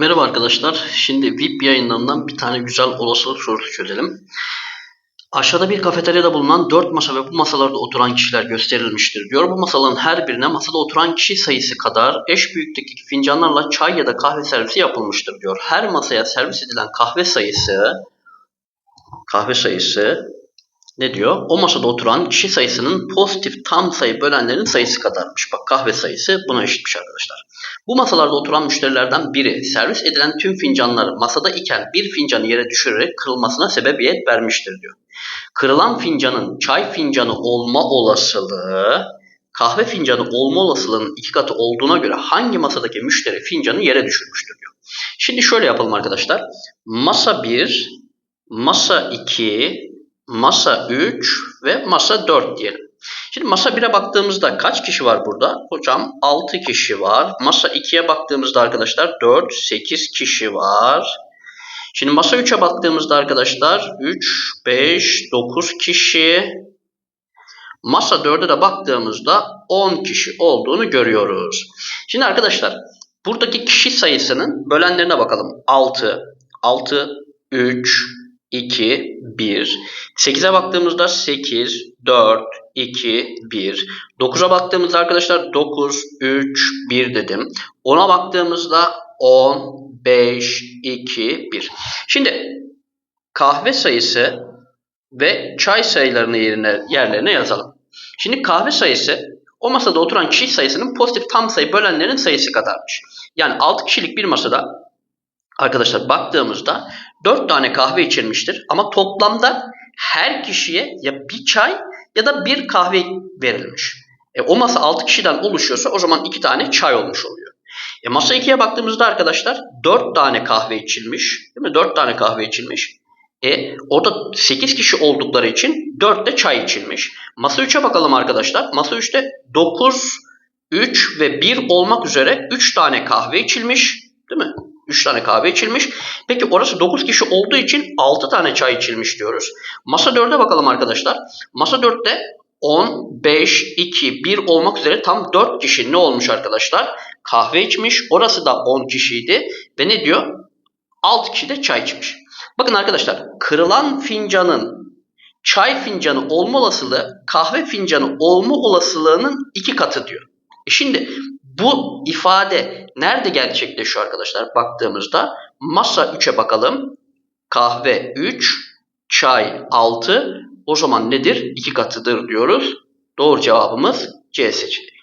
Merhaba arkadaşlar. Şimdi VIP yayınlarından bir tane güzel olasılık sorusu çözelim. Aşağıda bir kafeteryada bulunan 4 masa ve bu masalarda oturan kişiler gösterilmiştir diyor. Bu masaların her birine masada oturan kişi sayısı kadar eş büyüklükteki fincanlarla çay ya da kahve servisi yapılmıştır diyor. Her masaya servis edilen kahve sayısı kahve sayısı ne diyor? O masada oturan kişi sayısının pozitif tam sayı bölenlerin sayısı kadarmış. Bak kahve sayısı buna eşitmiş arkadaşlar. Bu masalarda oturan müşterilerden biri servis edilen tüm fincanları masada iken bir fincanı yere düşürerek kırılmasına sebebiyet vermiştir diyor. Kırılan fincanın çay fincanı olma olasılığı kahve fincanı olma olasılığının iki katı olduğuna göre hangi masadaki müşteri fincanı yere düşürmüştür diyor. Şimdi şöyle yapalım arkadaşlar. Masa 1, masa 2, masa 3 ve masa 4 diyelim. Şimdi masa 1'e baktığımızda kaç kişi var burada? Hocam 6 kişi var. Masa 2'ye baktığımızda arkadaşlar 4, 8 kişi var. Şimdi masa 3'e baktığımızda arkadaşlar 3, 5, 9 kişi. Masa 4'e de baktığımızda 10 kişi olduğunu görüyoruz. Şimdi arkadaşlar buradaki kişi sayısının bölenlerine bakalım. 6, 6, 3, 2, 1. 8'e baktığımızda 8, 4, 2, 1. 9'a baktığımızda arkadaşlar 9, 3, 1 dedim. 10'a baktığımızda 10, 5, 2, 1. Şimdi kahve sayısı ve çay sayılarını yerine, yerlerine yazalım. Şimdi kahve sayısı o masada oturan kişi sayısının pozitif tam sayı bölenlerin sayısı kadarmış. Yani 6 kişilik bir masada arkadaşlar baktığımızda 4 tane kahve içilmiştir. Ama toplamda her kişiye ya bir çay ya da bir kahve verilmiş. E, o masa 6 kişiden oluşuyorsa o zaman 2 tane çay olmuş oluyor. E, masa 2'ye baktığımızda arkadaşlar 4 tane kahve içilmiş. Değil mi? 4 tane kahve içilmiş. E, orada 8 kişi oldukları için 4 de çay içilmiş. Masa 3'e bakalım arkadaşlar. Masa 3'te 9, 3 ve 1 olmak üzere 3 tane kahve içilmiş. Değil mi? 3 tane kahve içilmiş. Peki orası 9 kişi olduğu için 6 tane çay içilmiş diyoruz. Masa 4'e bakalım arkadaşlar. Masa 4'te 10, 5, 2, 1 olmak üzere tam 4 kişi ne olmuş arkadaşlar? Kahve içmiş. Orası da 10 kişiydi. Ve ne diyor? 6 kişi de çay içmiş. Bakın arkadaşlar kırılan fincanın çay fincanı olma olasılığı kahve fincanı olma olasılığının iki katı diyor. E şimdi bu ifade nerede gerçekleşiyor arkadaşlar? Baktığımızda masa 3'e bakalım. Kahve 3, çay 6. O zaman nedir? 2 katıdır diyoruz. Doğru cevabımız C seçeneği.